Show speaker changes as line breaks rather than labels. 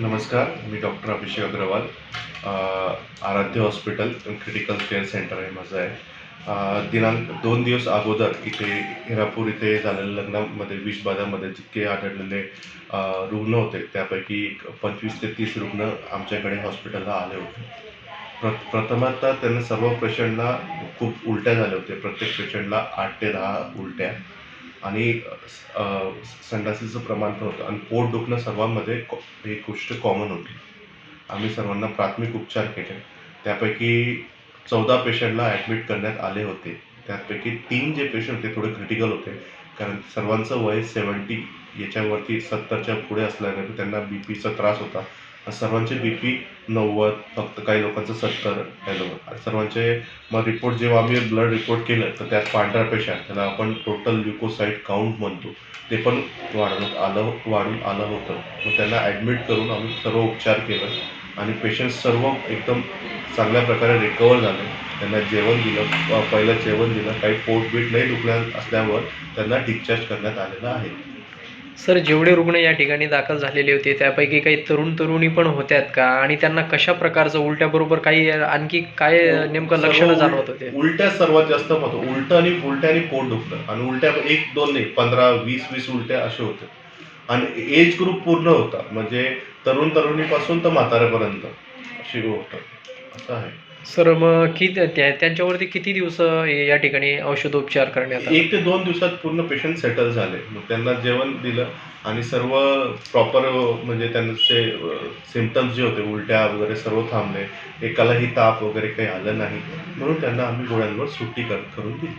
नमस्कार मी डॉक्टर अभिषेक अग्रवाल. आराध्य hospital critical care centre आहे माझं आहे. दिनांक दोन दिवस अगोदर इथे हिरापूर इथे झालेल्या लग्नामध्ये विषबाधामध्ये जितके आढळलेले रुग्ण होते त्यापैकी एक पंचवीस ते तीस रुग्ण आमच्याकडे हॉस्पिटलला आले होते. प्र प्रथमतः त्यांना सर्व पेशंटला खूप उलट्या झाल्या होत्या. प्रत्येक पेशंटला आठ ते दहा उलट्या. आणि संडासीचं प्रमाण पण होतं. आणि पोट दुखणं सर्वांमध्ये ही गोष्ट कॉमन होती. आम्ही सर्वांना प्राथमिक उपचार केले. त्यापैकी चौदा पेशंटला ॲडमिट करण्यात आले होते. त्यापैकी तीन जे पेशंट होते थोडे क्रिटिकल होते. कारण सर्वांचं वय सेवन्टी याच्यावरती सत्तरच्या पुढे असल्याने त्यांना बी पीचा त्रास होता. सर्वांचे बी पी नव्वद फक्त काही लोकांचं सत्तर काही लोक सर्वांचे मग रिपोर्ट जेव्हा आम्ही ब्लड रिपोर्ट केलं तर त्यात पांढरा पेशंट त्याला आपण टोटल ल्युकोसाईट काउंट म्हणतो. ते पण वाढवत आलं वाढून आलं होतं. मग त्यांना ॲडमिट करून आम्ही सर्व उपचार केलं आणि पेशंट सर्व एकदम चांगल्या प्रकारे रिकवर झाले. त्यांना जेवण दिलं पहिलं जेवण दिलं. काही पोट बीट नाही दुखल्या असल्यावर त्यांना डिस्चार्ज करण्यात आलेलं आहे.
सर जेवढे रुग्ण या ठिकाणी दाखल झालेले होते त्यापैकी काही तरुण तरुणी पण होत्यात का? आणि त्यांना कशा प्रकारचं उलट्याबरोबर काही आणखी काय नेमकं लक्षणं जाणवत होते?
उलट्या सर्वात जास्त होतं उलटं आणि उलट्या आणि पोट दुखतं? आणि उलट्या एक दोन नाही पंधरा वीस वीस उलट्या असे होते. आणि एज ग्रुप पूर्ण होता. म्हणजे तरुण तरुणीपासून तर म्हाताऱ्यापर्यंत अशी होतं. असं आहे.
सर मग किती त्या त्यांच्यावरती किती दिवस या ठिकाणी औषधोपचार करण्यात आले?
एक ते दोन दिवसात पूर्ण पेशंट सेटल झाले. मग त्यांना जेवण दिलं आणि सर्व प्रॉपर म्हणजे त्यांचे सिमटम्स जे होते उलट्या वगैरे सर्व थांबले. एकालाही ताप वगैरे काही आलं नाही. म्हणून त्यांना आम्ही गोळ्यांवर सुट्टी कर करून दिली.